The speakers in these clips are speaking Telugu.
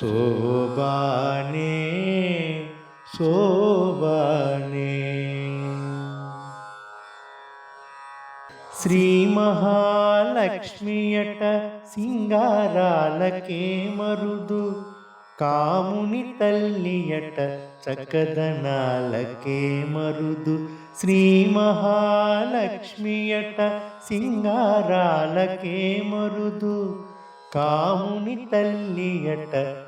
శోభానే శోభానే. శ్రీ మహాలక్ష్మియట సింగారాలకే మరుదు కాముని తల్లియట చకదనాలకే మరుదు. శ్రీ మహాలక్ష్మియట సింగారాలకే మరుదు కాముని తల్లియట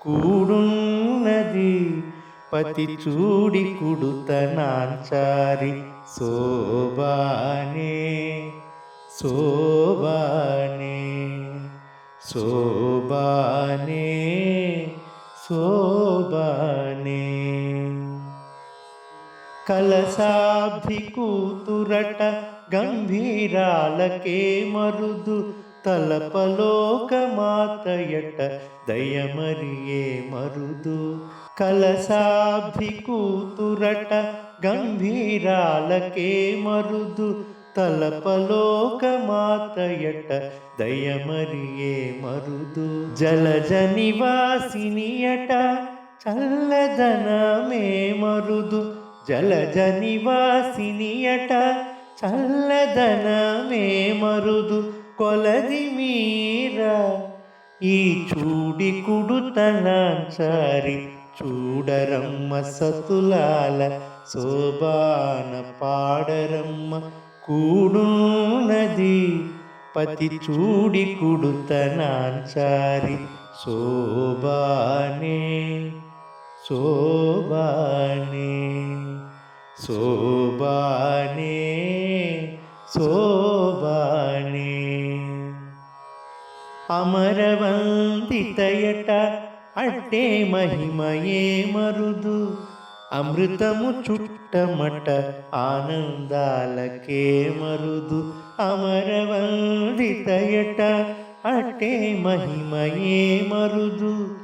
కూడున్నది పతి చూడి కుడుతనాచారి శోభానే శోభానే శోభానే శోభానే కలసాభి కూతురట గంభీరాలకే మరుదు తలపలోక మాతయట దయమరియే మరుదు. కలసాభి కూతురట గంభీరాలకే మరుదు. తలపలోక మాతయట దయమరియే మరుదు. జలజ నివాసినియట చల్లదనమే మరుదు. జలజ నివాసినియట చల్లదనమే మరుదు. కొలది మీర ఈ చూడి కుడుతనాచారి చూడరమ్మ సతులాల శోభాన పాడరమ్మ కూడునది పతి చూడి కుడుతనాచారి శోభానే శోభానే శోభానే శోభానే అమరవంతితయట అట్టే మహిమయే మరుదు. అమృతము చుట్టమట ఆనందాలకే మరుదు. అమరవందితయట అట్టే మహిమయే మరుదు.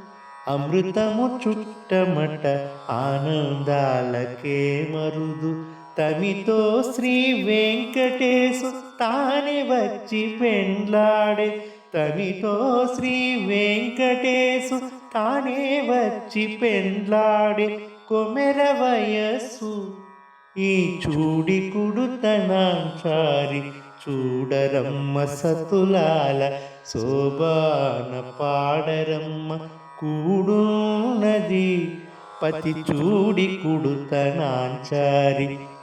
అమృతము చుట్టమట ఆనందాలకే మరుదు. తమితో శ్రీ వెంకటేశు తానే వచ్చి పెండ్లాడే తనితో శ్రీ వెంకటేశు తానే వచ్చి పెండ్లాడే కొమెర వయస్సు. ఈ చూడి కుడుతనాచారి చూడరమ్మ సతులాల శోభాన పాడరమ్మ కూడునది పతి చూడి కుడుతనాచారి